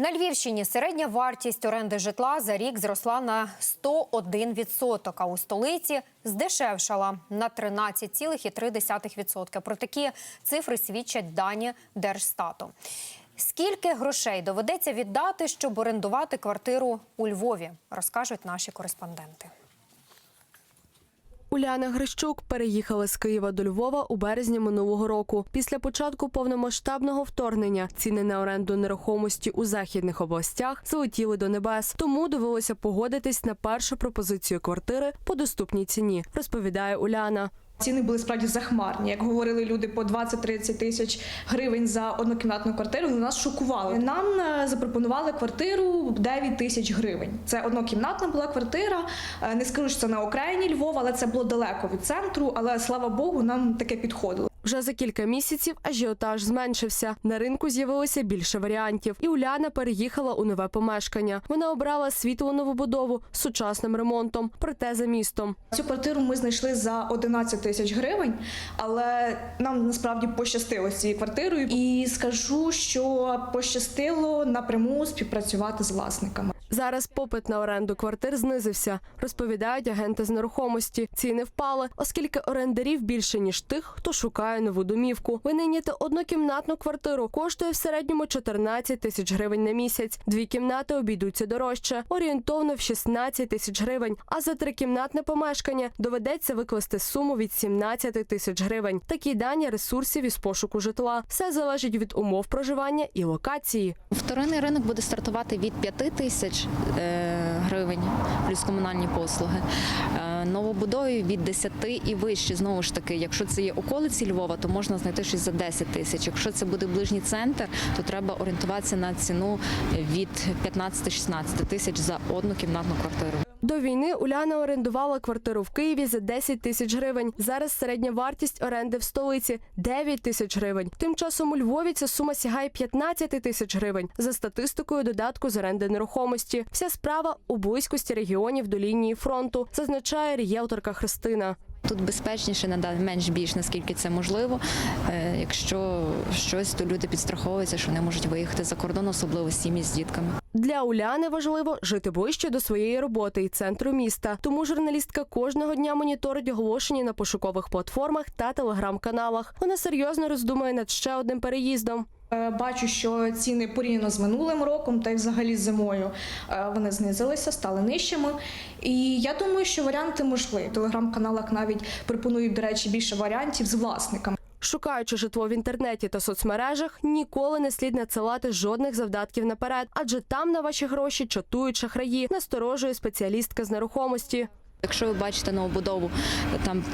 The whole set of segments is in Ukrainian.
На Львівщині середня вартість оренди житла за рік зросла на 101%, а у столиці здешевшала на 13,3%. Про такі цифри свідчать дані Держстату. Скільки грошей доведеться віддати, щоб орендувати квартиру у Львові, розкажуть наші кореспонденти. Уляна Грищук переїхала з Києва до Львова у березні минулого року. Після початку повномасштабного вторгнення ціни на оренду нерухомості у західних областях злетіли до небес. Тому довелося погодитись на першу пропозицію квартири по доступній ціні, розповідає Уляна. Ціни були справді захмарні. Як говорили люди по 20-30 тисяч гривень за однокімнатну квартиру, вони нас шокували. Нам е, запропонували квартиру 9 тисяч гривень. Це однокімнатна була квартира. Е, Не скажу, що це на окраїні Львова, але це було далеко від центру. Але слава Богу, нам таке підходило. Вже за кілька місяців ажіотаж зменшився. На ринку з'явилося більше варіантів, і Уляна переїхала у нове помешкання. Вона обрала світло новобудову з сучасним ремонтом, проте за містом. Цю квартиру ми знайшли за 11 тисяч гривень, але нам насправді пощастило з цією квартирою. І скажу, що пощастило напряму співпрацювати з власниками. Зараз попит на оренду квартир знизився, розповідають агенти з нерухомості. Ціни впали, оскільки орендарів більше ніж тих, хто шукає нову домівку. Винайняти однокімнатну квартиру коштує в середньому 14 тисяч гривень на місяць. Дві кімнати обійдуться дорожче, орієнтовно в 16 тисяч гривень. А за трикімнатне помешкання доведеться викласти суму від 17 тисяч гривень. Такі дані ресурсів із пошуку житла. Все залежить від умов проживання і локації. Вторинний ринок буде стартувати від 5 тисяч е, гривень плюс комунальні послуги. Е, Новобудові від 10 і вище. Знову ж таки, якщо це є околиці Львова, то можна знайти щось за 10 тисяч. Якщо це буде ближній центр, то треба орієнтуватися на ціну від 15-16 тисяч за одну кімнатну квартиру. До війни Уляна орендувала квартиру в Києві за 10 тисяч гривень. Зараз середня вартість оренди в столиці 9 тисяч гривень. Тим часом у Львові ця сума сягає 15 тисяч гривень за статистикою додатку з оренди нерухомості. Вся справа у близькості регіонів до лінії фронту, зазначає рієлторка Христина. Тут безпечніше надалі менш більш наскільки це можливо. Е, Якщо щось, то люди підстраховуються, що вони можуть виїхати за кордон, особливо сім'ї з дітками. Для Уляни важливо жити ближче до своєї роботи і центру міста. Тому журналістка кожного дня моніторить оголошення на пошукових платформах та телеграм-каналах. Вона серйозно роздумує над ще одним переїздом. Е, Бачу, що ціни порівняно з минулим роком та й взагалі зимою е, вони знизилися, стали нижчими. І я думаю, що варіанти можливі. В телеграм-каналах навіть пропонують, до речі, більше варіантів з власниками. Шукаючи житло в інтернеті та соцмережах, ніколи не слід надсилати жодних завдатків наперед, адже там на ваші гроші чатують шахраї, насторожує спеціалістка з нерухомості. Якщо ви бачите новобудову, там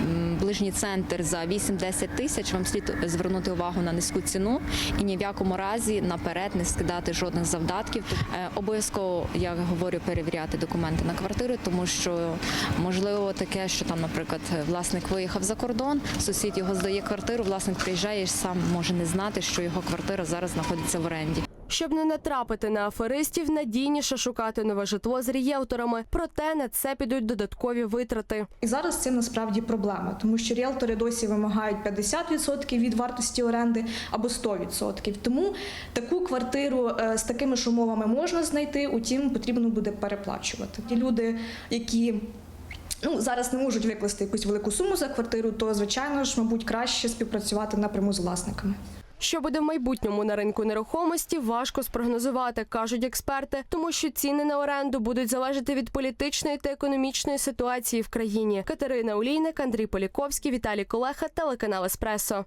ближній центр за 8-10 тисяч, вам слід звернути увагу на низьку ціну і ні в якому разі наперед не скидати жодних завдатків. Е, Обов'язково я говорю перевіряти документи на квартири, тому що можливо таке, що там, наприклад, власник виїхав за кордон, сусід його здає квартиру, власник приїжджає і сам може не знати, що його квартира зараз знаходиться в оренді. Щоб не натрапити на аферистів, надійніше шукати нове житло з рієлторами. Проте на це підуть додаткові витрати. І зараз це насправді проблема, тому що ріелтори досі вимагають 50% від вартості оренди або 100%. Тому таку квартиру е, з такими ж умовами можна знайти, утім потрібно буде переплачувати. Ті люди, які Ну, зараз не можуть викласти якусь велику суму за квартиру, то звичайно ж, мабуть, краще співпрацювати напряму з власниками. Що буде в майбутньому на ринку нерухомості, важко спрогнозувати, кажуть експерти, тому що ціни на оренду будуть залежати від політичної та економічної ситуації в країні. Катерина Олійник, Андрій Поліковський, Віталій Колеха, телеканал Еспресо.